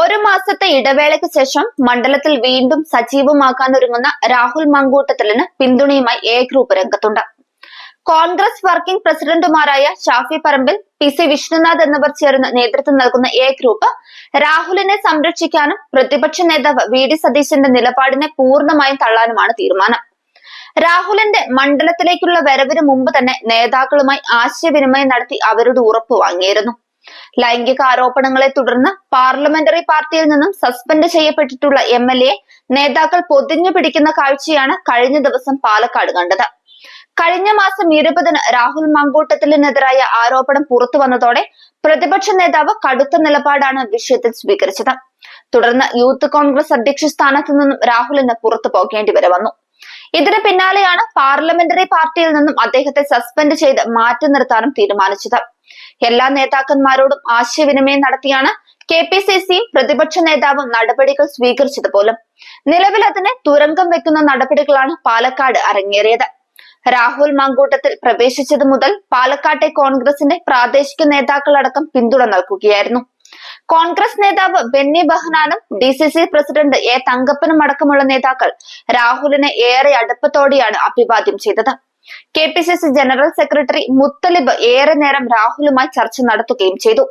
ഒരു മാസത്തെ ഇടവേളയ്ക്ക് ശേഷം മണ്ഡലത്തിൽ വീണ്ടും സജീവമാക്കാനൊരുങ്ങുന്ന രാഹുൽ മങ്കൂട്ടത്തിലിന് പിന്തുണയുമായി എ ഗ്രൂപ്പ് രംഗത്തുണ്ട്. കോൺഗ്രസ് വർക്കിംഗ് പ്രസിഡന്റുമാരായ ഷാഫി പറമ്പിൽ പി സി വിഷ്ണുനാഥ് എന്നിവർ ചേർന്ന് നേതൃത്വം നൽകുന്ന എ ഗ്രൂപ്പ് രാഹുലിനെ സംരക്ഷിക്കാനും പ്രതിപക്ഷ നേതാവ് വി ഡി സതീശന്റെ നിലപാടിനെ പൂർണമായും തള്ളാനുമാണ് തീരുമാനം. രാഹുലിന്റെ മണ്ഡലത്തിലേക്കുള്ള വരവിന് മുമ്പ് തന്നെ നേതാക്കളുമായി ആശയവിനിമയം നടത്തി അവരുടെ ഉറപ്പ് വാങ്ങിയിരുന്നു. ലൈംഗിക ആരോപണങ്ങളെ തുടർന്ന് പാർലമെന്ററി പാർട്ടിയിൽ നിന്നും സസ്പെൻഡ് ചെയ്യപ്പെട്ടിട്ടുള്ള എം എൽ എ നേതാക്കൾ പൊതിഞ്ഞു പിടിക്കുന്ന കാഴ്ചയാണ് കഴിഞ്ഞ ദിവസം പാലക്കാട് കണ്ടത്. കഴിഞ്ഞ മാസം ഇരുപതിന് രാഹുൽ മങ്കൂട്ടത്തിനെതിരായ ആരോപണം പുറത്തു വന്നതോടെ പ്രതിപക്ഷ നേതാവ് കടുത്ത നിലപാടാണ് വിഷയത്തിൽ സ്വീകരിച്ചത്. തുടർന്ന് യൂത്ത് കോൺഗ്രസ് അധ്യക്ഷ സ്ഥാനത്ത് നിന്നും രാഹുലിന് പുറത്തു പോകേണ്ടി വരെ വന്നു. ഇതിന് പിന്നാലെയാണ് പാർലമെന്ററി പാർട്ടിയിൽ നിന്നും അദ്ദേഹത്തെ സസ്പെൻഡ് ചെയ്ത് മാറ്റി നിർത്താനും തീരുമാനിച്ചത്. എല്ലാ നേതാക്കന്മാരോടും ആശയവിനിമയം നടത്തിയാണ് കെ പി സി സിയും പ്രതിപക്ഷ നേതാവും നടപടികൾ സ്വീകരിച്ചത് പോലും നിലവിൽ അതിനെ തുരങ്കം വെക്കുന്ന നടപടികളാണ് പാലക്കാട് അരങ്ങേറിയത്. രാഹുൽ മങ്കൂട്ടത്തിൽ പ്രവേശിച്ചത് മുതൽ പാലക്കാട്ടെ കോൺഗ്രസിന്റെ പ്രാദേശിക നേതാക്കളടക്കം പിന്തുണ നൽകുകയായിരുന്നു. കോൺഗ്രസ് നേതാവ് Benny ബഹനാനും D C C president A തങ്കപ്പനും അടക്കമുള്ള നേതാക്കൾ രാഹുലിനെ ഏറെ അടുപ്പത്തോടെയാണ് അഭിവാദ്യം ചെയ്തത്. K P C C general secretary Muthalib ഏറെ നേരം രാഹുലുമായി ചർച്ച നടത്തുകയും ചെയ്തു.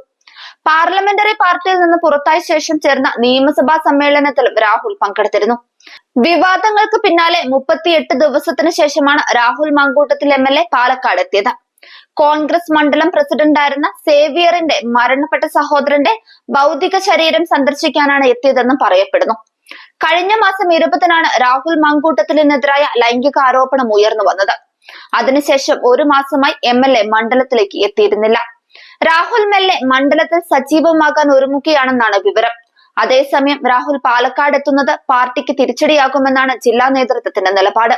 പാർലമെന്ററി പാർട്ടിയിൽ നിന്ന് പുറത്തായ ശേഷം ചേർന്ന നിയമസഭാ സമ്മേളനത്തിലും രാഹുൽ പങ്കെടുത്തിരുന്നു. വിവാദങ്ങൾക്ക് പിന്നാലെ മുപ്പത്തിയെട്ട് ദിവസത്തിന് ശേഷമാണ് Rahul Mamkootathil M L A Palakkad എത്തിയത്. കോൺഗ്രസ് മണ്ഡലം പ്രസിഡന്റായിരുന്ന സേവിയറിന്റെ മരണപ്പെട്ട സഹോദരന്റെ ഭൗതിക ശരീരം സന്ദർശിക്കാനാണ് എത്തിയതെന്നും പറയപ്പെടുന്നു. കഴിഞ്ഞ മാസം ഇരുപതിനാണ് രാഹുൽ മങ്കൂട്ടത്തിനെതിരായ ലൈംഗിക ആരോപണം ഉയർന്നു വന്നത്. അതിനുശേഷം ഒരു മാസമായി എം എൽ എ മണ്ഡലത്തിലേക്ക് എത്തിയിരുന്നില്ല. രാഹുൽ മെല്ലെ മണ്ഡലത്തിൽ സജീവമാകാൻ ഒരുങ്ങുകയാണെന്നാണ് വിവരം. അതേസമയം രാഹുൽ പാലക്കാട് എത്തുന്നത് പാർട്ടിക്ക് തിരിച്ചടിയാകുമെന്നാണ് ജില്ലാ നേതൃത്വത്തിന്റെ നിലപാട്.